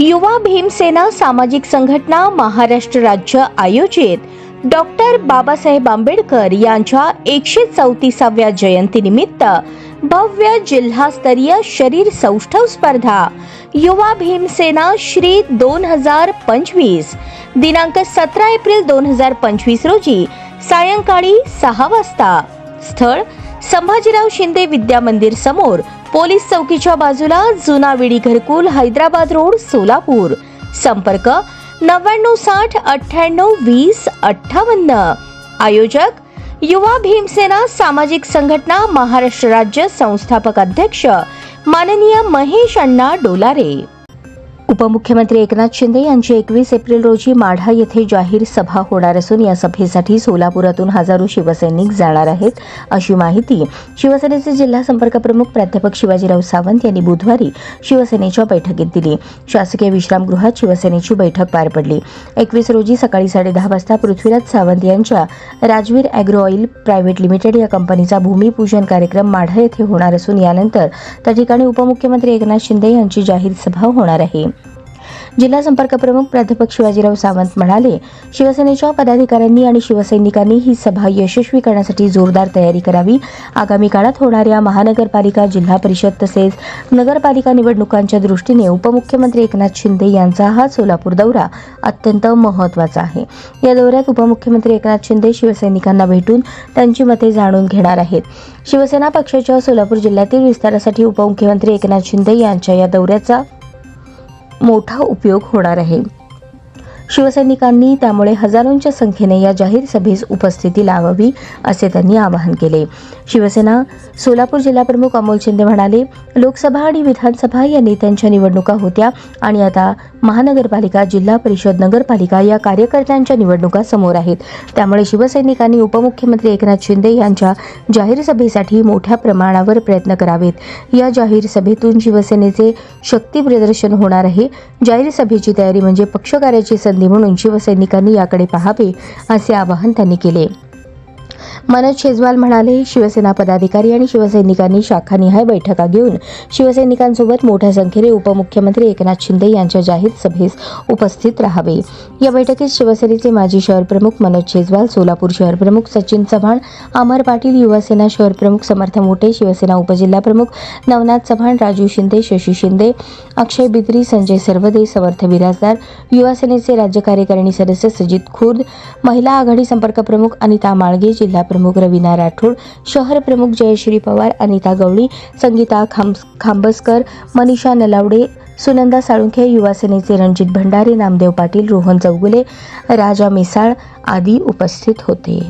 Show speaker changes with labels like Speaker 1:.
Speaker 1: युवा भीमसेना सामाजिक संघटना महाराष्ट्र राज्य आयोजित डॉक्टर बाबासाहेब आंबेडकर यांच्या एकशे चौतीसाव्या जयंतीनिमित्त भव्य जिल्हास्तरीय शरीर सौष्ठव स्पर्धा युवा भीमसेना श्री दोन हजार पंचवीस दिनांक सतरा एप्रिल दोन हजार पंचवीस रोजी सायंकाळी सहा वाजता. स्थळ संभाजीराव शिंदे विद्या मंदिर समोर पोलीस चौकीच्या बाजूला जुना विडी घरकुल हैदराबाद रोड सोलापूर. संपर्क नव्याण्णव साठ अठ्ठ्याण्णव वीस अठ्ठावन्न. आयोजक युवा भीमसेना सामाजिक संघटना महाराष्ट्र राज्य संस्थापक अध्यक्ष माननीय महेश अण्णा डोलारे. उपमुख्यमंत्री एकनाथ शिंदे यांची एकवीस एप्रिल रोजी माढा येथे जाहीर सभा होणार असून या सभेसाठी सोलापुरातून हजारो शिवसैनिक जाणार आहेत अशी माहिती शिवसेनेचे जिल्हा संपर्क प्रमुख प्राध्यापक शिवाजीराव सावंत यांनी बुधवारी शिवसेनेच्या बैठकीत दिली. शासकीय विश्रामगृहात शिवसेनेची बैठक पार पडली. एकवीस रोजी सकाळी साडेदहा वाजता पृथ्वीराज सावंत यांच्या Rajveer agro oil private limited या कंपनीचा भूमिपूजन कार्यक्रम माढा येथे होणार असून यानंतर त्या ठिकाणी उपमुख्यमंत्री एकनाथ शिंदे यांची जाहीर सभा होणार आहे. जिल्हा संपर्क प्रमुख प्राध्यापक शिवाजीराव सावंत म्हणाले शिवसेनेच्या पदाधिकाऱ्यांनी आणि शिवसैनिकांनी ही सभा यशस्वी करण्यासाठी जोरदार तयारी करावी. आगामी काळात होणाऱ्या महानगरपालिका जिल्हा परिषद तसेच नगरपालिका निवडणुकांच्या दृष्टीने उपमुख्यमंत्री एकनाथ शिंदे यांचा हा सोलापूर दौरा अत्यंत महत्त्वाचा आहे. या दौऱ्यात उपमुख्यमंत्री एकनाथ शिंदे शिवसैनिकांना भेटून त्यांची मते जाणून घेणार आहेत. शिवसेना पक्षाच्या सोलापूर जिल्ह्यातील विस्तारासाठी उपमुख्यमंत्री एकनाथ शिंदे यांच्या या दौऱ्याचा मोठा उपयोग होणार आहे. शिवसैनिकांनी त्यामुळे हजारोंच्या संख्येने या जाहीर सभेस उपस्थिती लावावी असे त्यांनी आवाहन केले. शिवसेना सोलापूर जिल्हाप्रमुख अमोल शिंदे म्हणाले लोकसभा आणि विधानसभा या नेत्यांच्या निवडणुका होत्या आणि आता महानगरपालिका जिल्हा परिषद नगरपालिका या कार्यकर्त्यांच्या निवडणुका समोर आहेत. त्यामुळे शिवसैनिकांनी उपमुख्यमंत्री एकनाथ शिंदे यांच्या जाहीर सभेसाठी मोठ्या प्रमाणावर प्रयत्न करावेत. या जाहीर सभेतून शिवसेनेचे शक्ती प्रदर्शन होणार आहे. जाहीर सभेची तयारी म्हणजे पक्षकार्याची संधी म्हणून शिवसैनिकांनी याकडे पाहावे असे आवाहन त्यांनी केले. मनोज शेजवाल म्हणाले शिवसेना पदाधिकारी आणि शिवसैनिकांनी शाखानिहाय बैठका घेऊन शिवसैनिकांसोबत मोठ्या संख्येने उपमुख्यमंत्री एकनाथ शिंदे यांच्या जाहीर सभेस उपस्थित राहावे. या बैठकीत शिवसेनेचे माजी शहर प्रमुख मनोज शेजवाल सोलापूर शहर प्रमुख सचिन चव्हाण अमर पाटील युवासेना शहर प्रमुख समर्थ मोठे शिवसेना उपजिल्हा प्रमुख नवनाथ चव्हाण राजू शिंदे शशी शिंदे अक्षय बिद्री संजय सर्वदे समर्थ बिराजदार युवासेनेचे राज्य कार्यकारिणी सदस्य सजित खुर्द महिला आघाडी संपर्क प्रमुख अनिता माळगे जिल्हा प्रमुख प्रमुख रवीना राठोड शहर प्रमुख जयश्री पवार अनिता गवळी संगीता खांब खांबसकर मनीषा नलावडे सुनंदा साळुंखे युवासेनेचे रणजित भंडारे नामदेव पाटील रोहन चौगुले राजा मिसाळ आदी उपस्थित होते.